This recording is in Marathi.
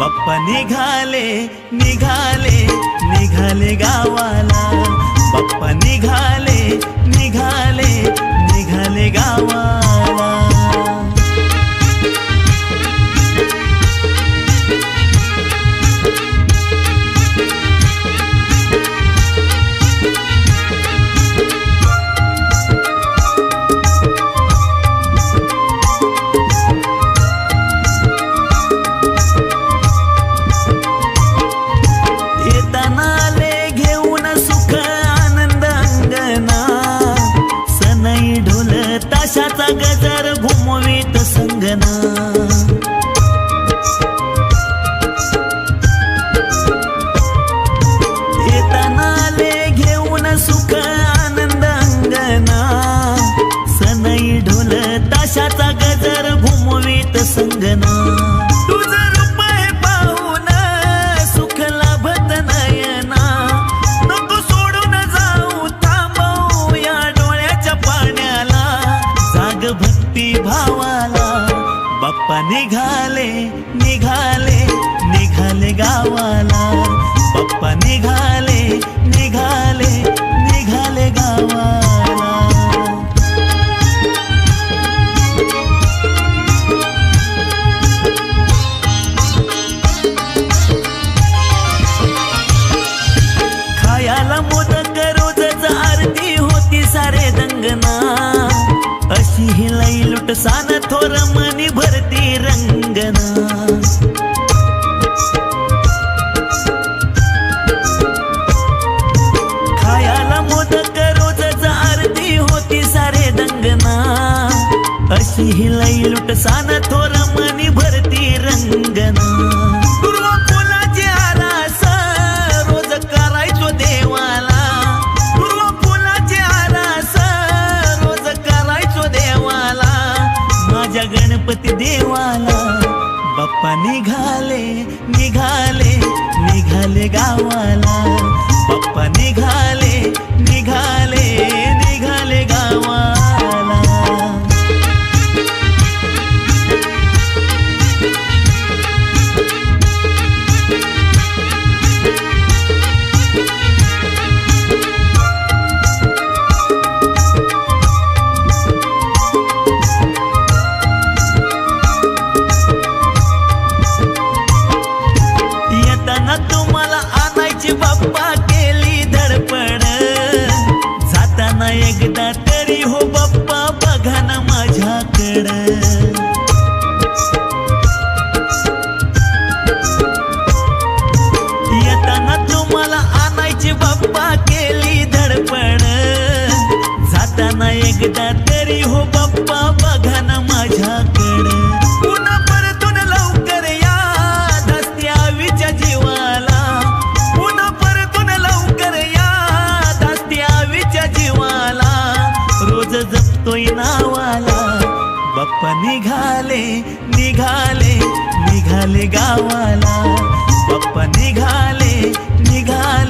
बाप्पा निघाले निघाले निघाले गावाला. बाप्पा निघाले ताशाचा गजर घुमवीत संगना. येताना आले घेऊन सुख आनंद अंगना. सनई ढोल ताशाचा बाप्पा निघाले निघाले निघाले गावाला. बाप्पा निघाले निघाले निघाले गावाला. खायाला मोदक रोजच आरती होती सारे दंगना. अशी ही लई लुटसान अशी ही लई लुट थोर मनी भरती रंगना. पूर्व फुलाची आरास रोज करायचो देवाला. पूर्व फुलाची आरास रोज करायचो देवाला. माझ्या गणपती देवाला बाप्पा निघाले निघाले निघाले मला आणायची बाप्पा केली धडपड जाताना एकदा तरी हो बाप्पा बघा ना माझ्याकडं. पुन्हा परतून लवकर या धास्त्यावीच्या जीवाला. पुन्हा परतून लवकर या धास्त्यावीच्या जीवाला. रोज जपतोय नावाला. बाप्पा निघाले निघाले निघाले गावा নিঘায়